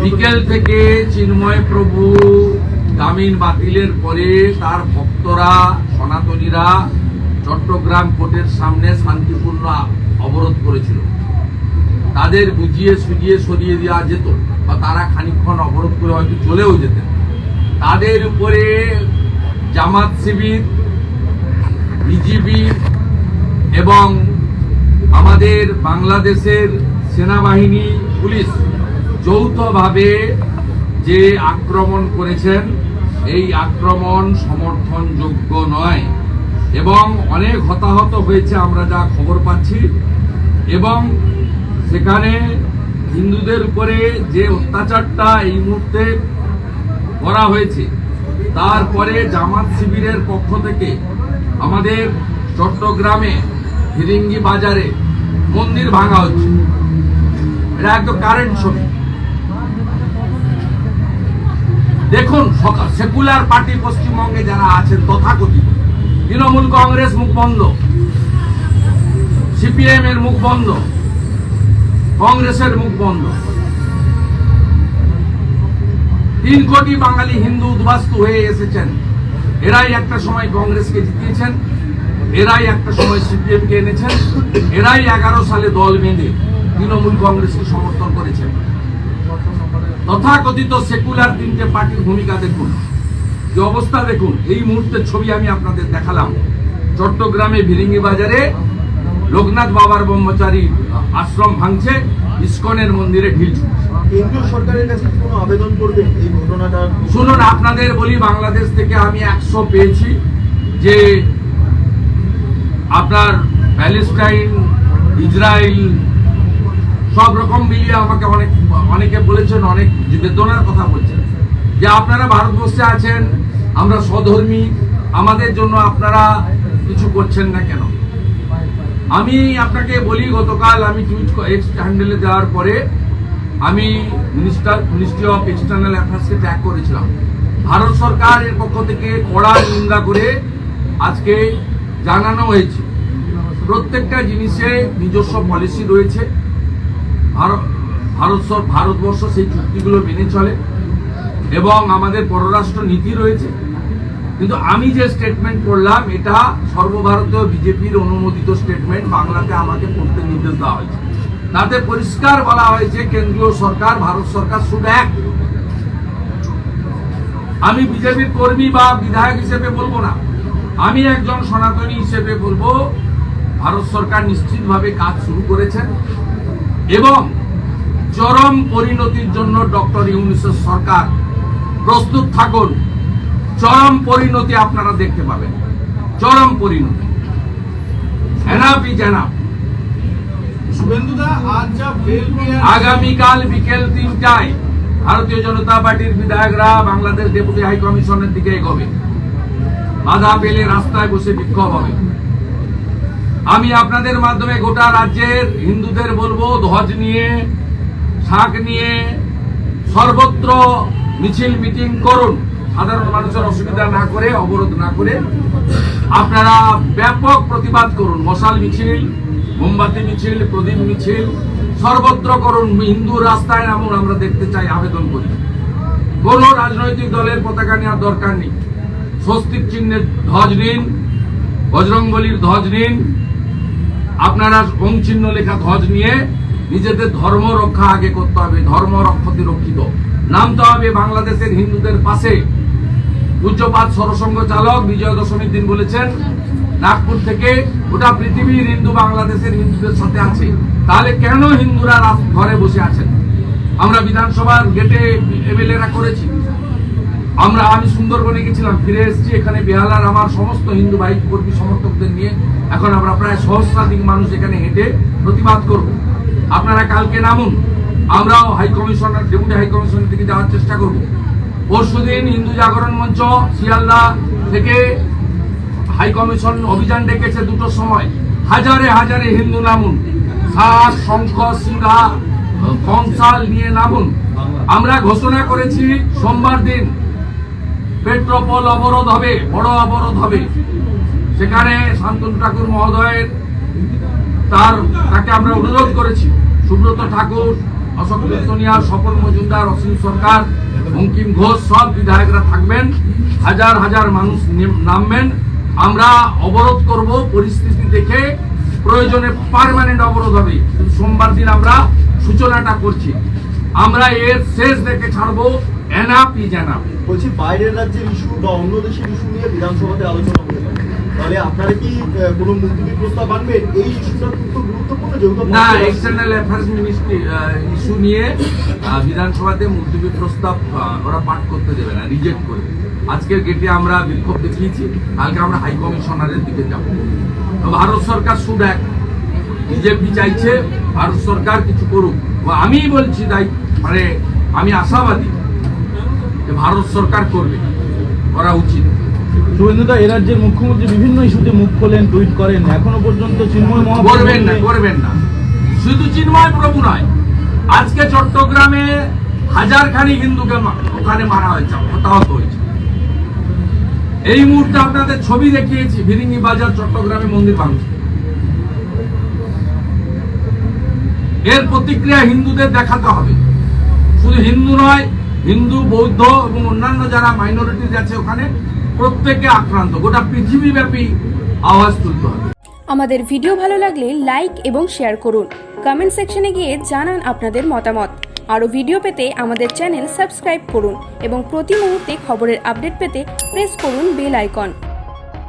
বিকেল থেকে চিন্ময় প্রভু জামিন বাতিলের পরে তার ভক্তরা, সনাতনীরা চট্টগ্রাম কোর্টের সামনে শান্তিপূর্ণ অবরোধ করেছিল। তাদের বুঝিয়ে সুজিয়ে সরিয়ে দেওয়া যেত বা তারা খানিকক্ষণ অবরোধ করে হয়তো চলেও যেতেন। তাদের উপরে জামাত শিবির, বিজিবি এবং আমাদের বাংলাদেশের সেনাবাহিনী, পুলিশ যৌথভাবে যে আক্রমণ করেছেন, এই আক্রমণ সমর্থনযোগ্য নয়। এবং অনেক হতাহত হয়েছে আমরা যা খবর পাচ্ছি। এবং সেখানে হিন্দুদের উপরে যে অত্যাচারটা এই মুহূর্তে করা হয়েছে, তারপরে জামাত শিবিরের পক্ষ থেকে আমাদের চট্টগ্রামে ফিরিঙ্গি বাজারে মন্দির ভাঙা হচ্ছে। এটা একদম কারেন্ট ছবি। দেখুন, সকা- সেকুলার পার্টি পশ্চিমবঙ্গে যারা আছেন তথাকথিত। তৃণমূল কংগ্রেস মুখ বন্ধ। সিপিএম এর মুখ বন্ধ। কংগ্রেসের মুখ বন্ধ। তিন কোটি বাঙালি হিন্দু উদ্বাস্তু হয়ে এসেছেন। এরাই একটা সময় কংগ্রেসকে জিতিয়েছেন। এরাই একটা সময় সিপিএম কে এনেছেন। এরাই এগারো সালে দল বেঁধে তৃণমূল কংগ্রেসকে সমর্থন করেছেন। তথাকথিত সেকুলার তিনটে পার্টির ভূমিকা দেখুন। যে অবস্থা দেখুন এই মুহূর্তের ছবি আমি আপনাদের দেখালাম। চট্টগ্রামে ভিরিঙ্গি বাজারে লোকনাথ বাবার ব্রহ্মচারী আশ্রম ভাঙছে ইস্কনের মন্দিরে ঢিল কেন্দ্রীয় সরকারের কাছে কোনো আবেদন করবেন এই ঘটনাটা? শুনুন আপনাদের বলি বাংলাদেশ থেকে আমি একশো পেয়েছি যে আপনার প্যালেস্টাইন ইসরায়েল সব রকম মিলিয়ে আমাকে অনেক, অনেকে বলেছেন, অনেক বেদনার কথা বলছেন। যে আপনারা ভারতবর্ষে আছেন, আমরা স্বধর্মী, আমাদের জন্য আপনারা কিছু করছেন না কেন? আমি আপনাকে বলি, গতকাল আমি টুইট এক্স হ্যান্ডেলে দেওয়ার পরে আমি মিনিস্টার, মিনিস্ট্রি অফ এক্সটার্নাল অ্যাফেয়ার্সকে ট্যাগ করেছিলাম। ভারত সরকারের পক্ষ থেকে কড়া নিন্দা করে আজকে জানানো হয়েছে। প্রত্যেকটা জিনিসে নিজস্ব পলিসি রয়েছে। ভারত ভারত ভারতবর্ষ সেই চুক্তিগুলো মেনে চলে এবং আমাদের পররাষ্ট্র নীতি রয়েছে। কিন্তু আমি যে স্টেটমেন্ট করলাম, এটা সর্বভারতীয় বিজেপির অনুমোদিত স্টেটমেন্ট বাংলাতে আমাকে পড়তে নির্দেশ দেওয়া হয়েছে। তাতে পরিষ্কার বলা হয়েছে, কেন্দ্রীয় সরকার, ভারত সরকার শুধু এক। আমি বিজেপির কর্মী বা বিধায়ক হিসেবে বলব না। আমি একজন সনাতনী হিসেবে বলব, ভারত সরকার নিশ্চিতভাবে কাজ শুরু করেছেন। এবং চরম পরিণতির জন্য ডক্টর ইউনিসেফ সরকার প্রস্তুত থাকুন। চরম পরিণতি আপনারা দেখতে পাবেন। চরম পরিণতি। আগামীকাল বিকেল তিনটায় ভারতীয় জনতা পার্টির বিধায়করা বাংলাদেশ ডেপুটি হাই কমিশনের দিকে এগোবে। বাধা পেলে রাস্তায় বসে বিক্ষোভ হবে। আমি আপনাদের মাধ্যমে গোটা রাজ্যের হিন্দুদের বলব, ধ্বজ নিয়ে শাক নিয়ে সর্বত্র মিছিল মিটিং করুন। সাধারণ মানুষের অসুবিধা না করে, অবরোধ না করে আপনারা ব্যাপক প্রতিবাদ করুন। মশাল মিছিল, মোমবাতি মিছিল, প্রদীপ মিছিল, সর্বত্র করুন। হিন্দু রাস্তায় নামুন আমরা দেখতে চাই, আবেদন করি। কোন রাজনৈতিক দলের পতাকা নেওয়ার দরকার নেই। স্বস্তিক চিহ্নের ধ্বজ নিন, বজরংবলির ধ্বজ নিন আপনারা ওং চিহ্ন লেখা ধ্বজ নিয়ে নিজেদের ধর্ম রক্ষা আগে করতে হবে, ধর্ম রক্ষতে রক্ষিত। নামতে হবে বাংলাদেশের হিন্দুদের পাশে। পূজ্যপাত সরসংঘ চালক বিজয় দশমীর দিন বলেছেন, নাগপুর থেকে গোটা পৃথিবীর হিন্দু বাংলাদেশের হিন্দুদের সাথে আছে। তাহলে কেন হিন্দুরা ঘরে বসে আছেন? আমরা বিধানসভার গেটে এমএলএরা করেছি। আমরা আমি সুন্দরবনে গেছিলাম, ফিরে এসেছি, এখানে বেহালার আমার সমস্ত হিন্দু ভাই কর্মী সমর্থকদের নিয়ে। এখন আমরা প্রায় সহস্রাধিক মানুষ এখানে হেঁটে প্রতিবাদ করব। আপনারা কালকে নামুন, আমরাও হাই কমিশনার ডেপুটি হাই কমিশনের দিকে যাওয়ার চেষ্টা করব। পরশু দিন হিন্দু জাগরণ মঞ্চ, শিয়ালদা থেকে হাই কমিশন অভিযান ডেকেছে দুটোর সময়। হাজারে হাজারে হিন্দু নামুন। শাক শঙ্খ সিংহা, কংসাল নিয়ে নামুন। আমরা ঘোষণা করেছি, সোমবার দিন পেট্রোপল অবরোধ হবে, বড় অবরোধ হবে। সেখানে শান্তনু ঠাকুর মহোদয়ের তার, তাকে আমরা অনুরোধ করেছি। সুব্রত ঠাকুর, অশোক কীর্তনিয়া সফল মজুমদার, অসীম সরকার, বঙ্কিম ঘোষ, সব বিধায়করা থাকবেন। হাজার হাজার মানুষ নেম- নামবেন। আমরা অবরোধ করব পরিস্থিতি দেখে। প্রয়োজনে পার্মানেন্ট অবরোধ হবে। সোমবার দিন আমরা সূচনাটা করছি। আমরা এর শেষ দেখে ছাড়বো। ইজ বলছি বাইরের রাজ্যের ইস্যু বা অন্য দেশের ইস্যু নিয়ে বিধানসভাতে আলোচনা হতে পারে। তাহলে আপনারা কি আহ, কোনো মুলতবি প্রস্তাব আনবেন? এই ইস্যুটা খুব গুরুত্বপূর্ণ যেহেতু না আপনারা- এক্সটার্নাল অ্যাফেয়ার্স মিনিস্ট্রি ইস্যু নিয়ে বিধানসভাতে মুলতবি প্রস্তাব ওরা পাঠ করতে দেবে না রিজেক্ট করবে আজকের গেটে আমরা বিক্ষোভ দেখিয়েছি কালকে আমরা হাই কমিশনারের দিকে যাব। ভারত সরকার এক বিজেপি চাইছে ভারত সরকার কিছু করুক। আমি বলছি তাই মানে আমি আশাবাদী। ভারত সরকার করবে করা উচিত। শুভেন্দুদা এ রাজ্যের মুখ্যমন্ত্রী বিভিন্ন ইস্যুতে মুখ খোলেন টুইট করেন। এখনও পর্যন্ত চিন্ময় করবেন না করবেন না। শুধু চিন্ময় প্রভু নয় আজকে চট্টগ্রামে হাজার খানি হিন্দুকে ওখানে মারা হয়েছে হতাহত হয়েছে। এই মুহূর্তে আপনাদের ছবি দেখিয়েছি ভিরিঙ্গি বাজার চট্টগ্রামে মন্দির ভাঙছে। এর প্রতিক্রিয়া হিন্দুদের দেখাতে হবে। শুধু হিন্দু নয় হিন্দু, বৌদ্ধ এবং অন্যান্য যারা মাইনরিটিজ আছে ওখানে প্রত্যেকে আক্রান্ত। গোটা পৃথিবীব্যাপী আওয়াজ তুলতে হবে। আমাদের ভিডিও ভালো লাগলে লাইক এবং শেয়ার করুন। কমেন্ট সেকশনে গিয়ে জানান আপনাদের মতামত। আরও ভিডিও পেতে আমাদের চ্যানেল সাবস্ক্রাইব করুন এবং প্রতি মুহূর্তে খবরের আপডেট পেতে প্রেস করুন বেল আইকন